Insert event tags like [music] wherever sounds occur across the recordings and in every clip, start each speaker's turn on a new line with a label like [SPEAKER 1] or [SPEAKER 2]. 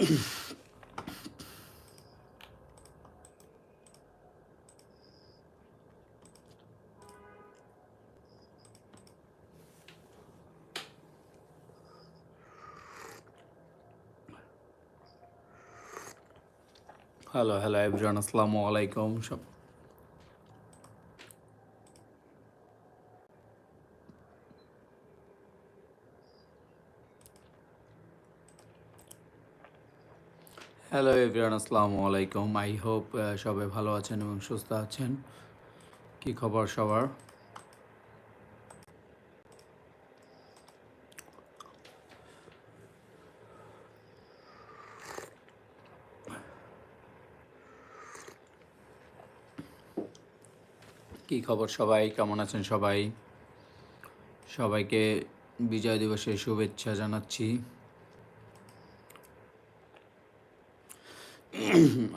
[SPEAKER 1] Hello hello everyone আসসালামু আলাইকুম সব হ্যালো এভরিওয়ান আসসালামু আলাইকুম আই হোপ সবাই ভালো আছেন এবং সুস্থ আছেন। কি খবর সবার? কি খবর সবাই? কেমন আছেন সবাই? সবাইকে বিজয় দিবসের শুভেচ্ছা জানাচ্ছি।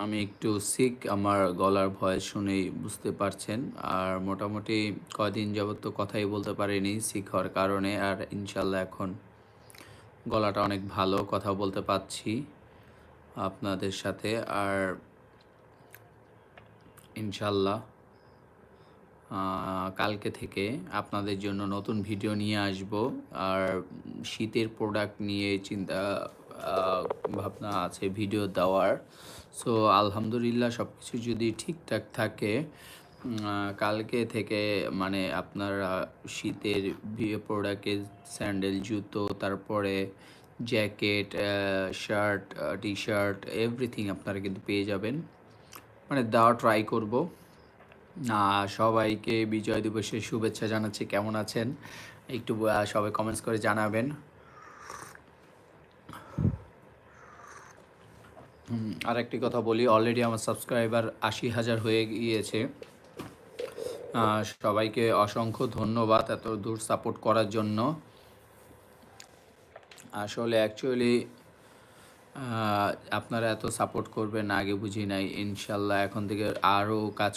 [SPEAKER 1] আমি একটু সিক আমার গলার ভয়েস শুনেই বুঝতে পারছেন। আর মোটামুটি কদিন যাবৎ তো কথাই বলতে পারিনি সিক হওয়ার কারণে। আর ইনশাল্লাহ এখন গলাটা অনেক ভালো কথা বলতে পারছি আপনাদের সাথে। আর ইনশাল্লাহ কালকে থেকে আপনাদের জন্য নতুন ভিডিও নিয়ে আসব। আর শীতের প্রোডাক্ট নিয়ে চিন্তা ভাবনা আছে ভিডিও দেওয়ার। সো আলহামদুলিল্লাহ সব কিছু যদি ঠিকঠাক থাকে কালকে থেকে মানে আপনারা শীতের প্রোডাক্টের স্যান্ডেল জুতো, তারপরে jacket shirt T shirt everything আপনারা কিন্তু পেয়ে যাবেন। মানে দেওয়া ট্রাই করব। সবাইকে বিজয় দিবসের শুভেচ্ছা জানাচ্ছি, কেমন আছেন? একটু সবাই কমেন্টস করে জানাবেন। আর একটি কথা বলি অলরেডি আমার সাবস্ক্রাইবার আশি হাজার হয়ে গিয়েছে। সবাইকে অসংখ্য ধন্যবাদ এত দূর সাপোর্ট করার জন্য। আসলে অ্যাকচুয়ালি আপনারা এত সাপোর্ট করবেন, আগে বুঝি নাই। ইনশাল্লাহ এখন থেকে আরও কাজ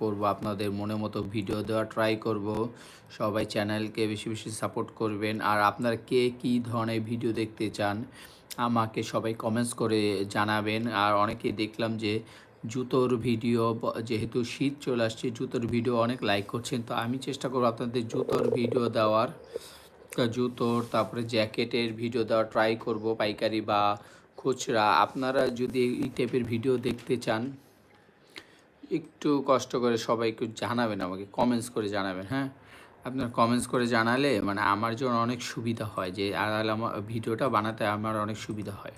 [SPEAKER 1] করব, আপনাদের মনে মতো ভিডিও দেওয়া ট্রাই করব। সবাই চ্যানেলকে বেশি বেশি সাপোর্ট করবেন। আর আপনারা কে কী ধরনের ভিডিও দেখতে চান আমাকে সবাই কমেন্টস করে জানাবেন। আর অনেকেই দেখলাম যে জুতোর ভিডিও, যেহেতু শীত চলে আসছে, জুতোর ভিডিও অনেক লাইক করছেন। তো আমি চেষ্টা করব আপনাদের জুতোর ভিডিও দেওয়ার। জুতোর, তারপরে জ্যাকেটের ভিডিও দেওয়ার ট্রাই করব, পাইকারি বা খুচরা। আপনারা যদি এই টাইপের ভিডিও দেখতে চান, একটু কষ্ট করে সবাই একটু জানাবেন আমাকে কমেন্টস করে জানাবেন হ্যাঁ? আপনার কমেন্টস করে জানালে মানে আমার জন্য অনেক সুবিধা হয় যে আর আমার ভিডিওটা বানাতে আমার অনেক সুবিধা হয়।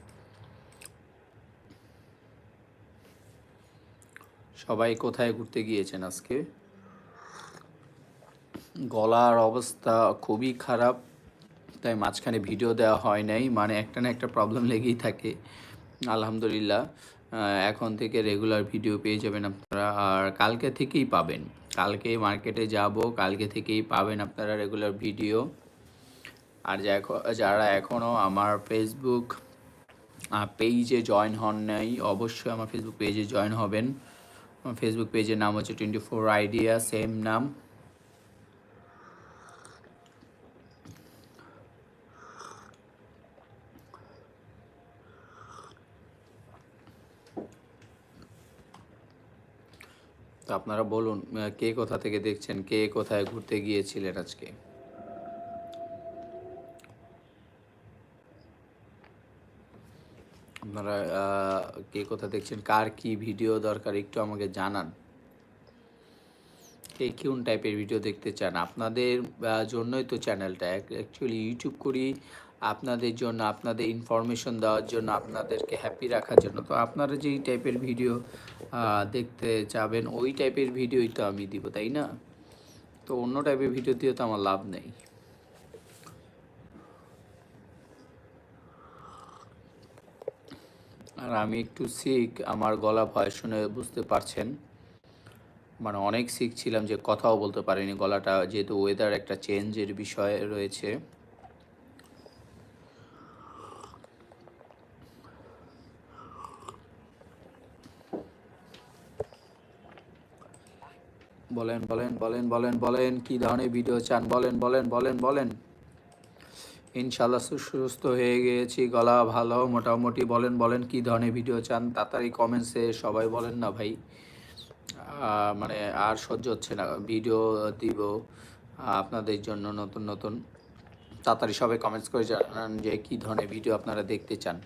[SPEAKER 1] সবাই কোথায় ঘুরতে গিয়েছেন আজকে? গলার অবস্থা খুবই খারাপ, তাই মাঝখানে ভিডিও দেওয়া হয় নাই মানে একটা না একটা প্রবলেম লেগেই থাকে, আলহামদুলিল্লাহ। এখন থেকে রেগুলার ভিডিও পেয়ে যাবেন আপনারা, আর কালকে থেকেই পাবেন। কালকে মার্কেটে যাব, কালকে থেকেই পাবেন আপনারা রেগুলার ভিডিও আর যারা এখনও আমার ফেসবুক পেজে জয়েন হন নাই, অবশ্যই আমার ফেসবুক পেজে জয়েন হবেন। আমার ফেসবুক পেজের নাম হচ্ছে টোয়েন্টি ফোর আইডিয়া সেম নাম। আপনারা বলুন কে কোথা থেকে দেখছেন, কে কোথায় ঘুরতে গিয়েছিলেন আজকে? আপনারা কে কোথা দেখছেন, কার কি ভিডিও দরকার একটু আমাকে জানান। কে কোন টাইপের ভিডিও দেখতে চান? আপনাদের জন্যই তো চ্যানেলটা অ্যাকচুয়ালি ইউটিউব করি আপনাদের জন্য, আপনাদের ইনফরমেশন দেওয়ার জন্য, আপনাদেরকে হ্যাপি রাখার জন্য। তো আপনারা যেই টাইপের ভিডিও দেখতে চাবেন ওই টাইপের ভিডিওই তো আমি দিব, তাই না? তো অন্য টাইপের ভিডিও দিয়ে তো আমার লাভ নেই। আর আমি একটু শিখ, আমার গলা ভয় শুনে বুঝতে পারছেন। মানে অনেক সিক ছিলাম যে কথাও বলতে পারিনি, গলাটা যেহেতু ওয়েদার একটা চেঞ্জের বিষয় রয়েছে। বলেন বলেন বলেন বলেন বলেন, কি ধরনের ভিডিও চান? বলেন বলেন বলেন বলেন। ইনশাল্লাহ সুস্থ হয়ে গিয়েছি, গলা ভালো, মোটামুটি। বলেন বলেন, কি ধরনের ভিডিও চান? তাড়াতাড়ি কমেন্টসে সবাই বলেন না ভাই। মানে আর সহ্য হচ্ছে না। ভিডিও দিব আপনাদের জন্য নতুন নতুন। তাড়াতাড়ি সবাই কমেন্টস করে জানান যে কি ধরনের ভিডিও আপনারা দেখতে চান।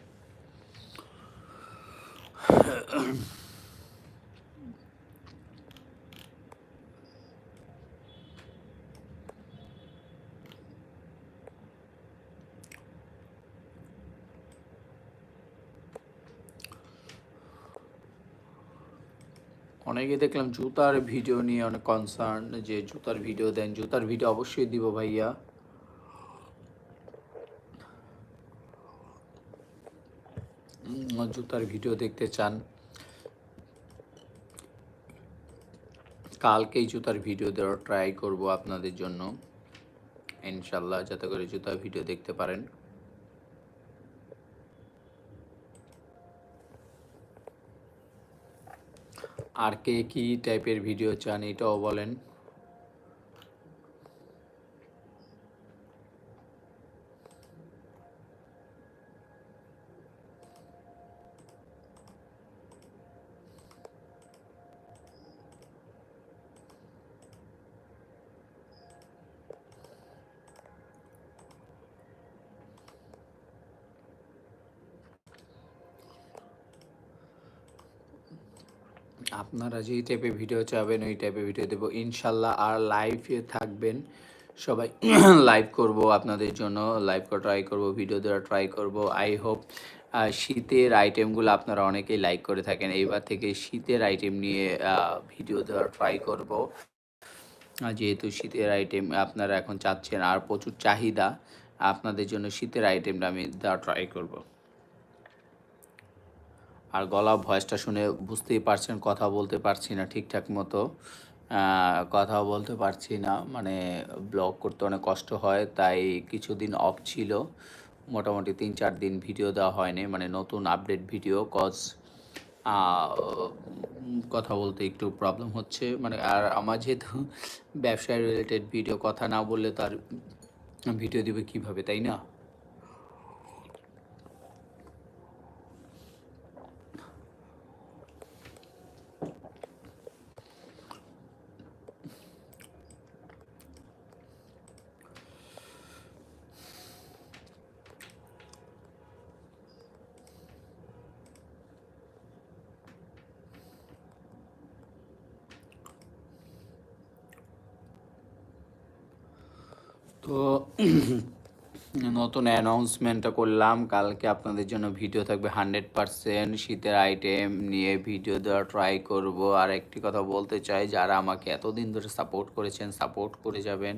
[SPEAKER 1] অনেকে দেখলাম জুতার ভিডিও নিয়ে অনেক কনসার্ন যে জুতার ভিডিও দেন, জুতার ভিডিও অবশ্যই দিব ভাইয়া। জুতার ভিডিও দেখতে চান। কালকেই জুতার ভিডিও দেওয়ার ট্রাই করব আপনাদের জন্য। ইনশাল্লাহ যাতে করে জুতার ভিডিও দেখতে পারেন। আর কে কী টাইপের ভিডিও চান এটাও বলেন। আপনারা যেই টাইপের ভিডিও চাবেন, ওই টাইপের ভিডিও দেবো। ইনশাল্লাহ আর লাইভে থাকবেন। সবাই [clears throat] লাইভ করব আপনাদের জন্য। লাইভ করা ট্রাই করব ভিডিও দেওয়া ট্রাই করব। আই হোপ শীতের আইটেমগুলো আপনারা অনেকেই লাইক করে থাকেন। এইবার থেকে শীতের আইটেম নিয়ে ভিডিও দেওয়া ট্রাই করব। যেহেতু শীতের আইটেম আপনারা এখন চাচ্ছেন, আর প্রচুর চাহিদা, আপনাদের জন্য শীতের আইটেমটা আমি দেওয়া ট্রাই করব। আর গলা ভয়েসটা শুনে বুঝতেই পারছেন, কথা বলতে পারছি না ঠিকঠাক মতো। কথা বলতে পারছি না মানে ব্লগ করতে অনেক কষ্ট হয়, তাই কিছুদিন অফ ছিল। মোটামুটি তিন চার দিন ভিডিও দেওয়া হয়নি মানে নতুন আপডেট ভিডিও কজ কথা বলতে একটু প্রবলেম হচ্ছে। মানে আর আমার যেহেতু ব্যবসায় রিলেটেড ভিডিও কথা না বললে তার ভিডিও দিবে কীভাবে, তাই না? তো নতুন অ্যানাউন্সমেন্টটা করলাম। কালকে আপনাদের জন্য ভিডিও থাকবে হান্ড্রেড পারসেন্ট শীতের আইটেম নিয়ে ভিডিও দেওয়া ট্রাই করব। আর একটি কথা বলতে চাই, যারা আমাকে এতদিন ধরে সাপোর্ট করেছেন সাপোর্ট করে যাবেন,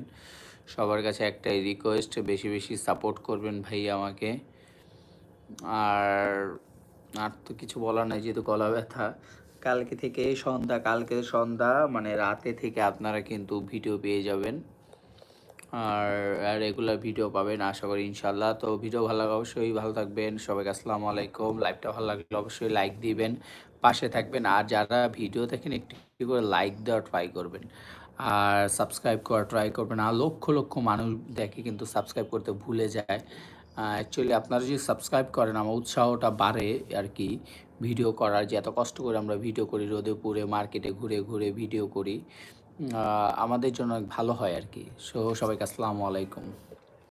[SPEAKER 1] সবার কাছে একটাই রিকোয়েস্ট বেশি বেশি সাপোর্ট করবেন ভাই আমাকে। আর আর তো কিছু বলার নাই, যেহেতু গলা ব্যথা। কালকে থেকে সন্ধ্যা কালকে সন্ধ্যা মানে রাতে থেকে আপনারা কিন্তু ভিডিও পেয়ে যাবেন। আর রেগুলার ভিডিও পাবেন, আশা করি ইনশাল্লাহ তো ভিডিও ভালো লাগলে অবশ্যই ভালো থাকবেন। সবাইকে আসসালামু আলাইকুম। লাইভটা ভালো লাগলে অবশ্যই লাইক দিবেন, পাশে থাকবেন। আর যারা ভিডিও দেখেন, একটু করে লাইক দেওয়া ট্রাই করবেন। আর সাবস্ক্রাইব করা ট্রাই করবেন। আর লক্ষ লক্ষ মানুষ দেখে কিন্তু সাবস্ক্রাইব করতে ভুলে যায়। অ্যাকচুয়ালি আপনারা যদি সাবস্ক্রাইব করেন, আমার উৎসাহটা বাড়ে আর কি। ভিডিও করার যে এত কষ্ট করে আমরা ভিডিও করি, রোদে পুরে মার্কেটে ঘুরে ঘুরে ভিডিও করি। আমাদের জন্য ভালো হয় আর কি। সো সবাইকে আসসালামু আলাইকুম।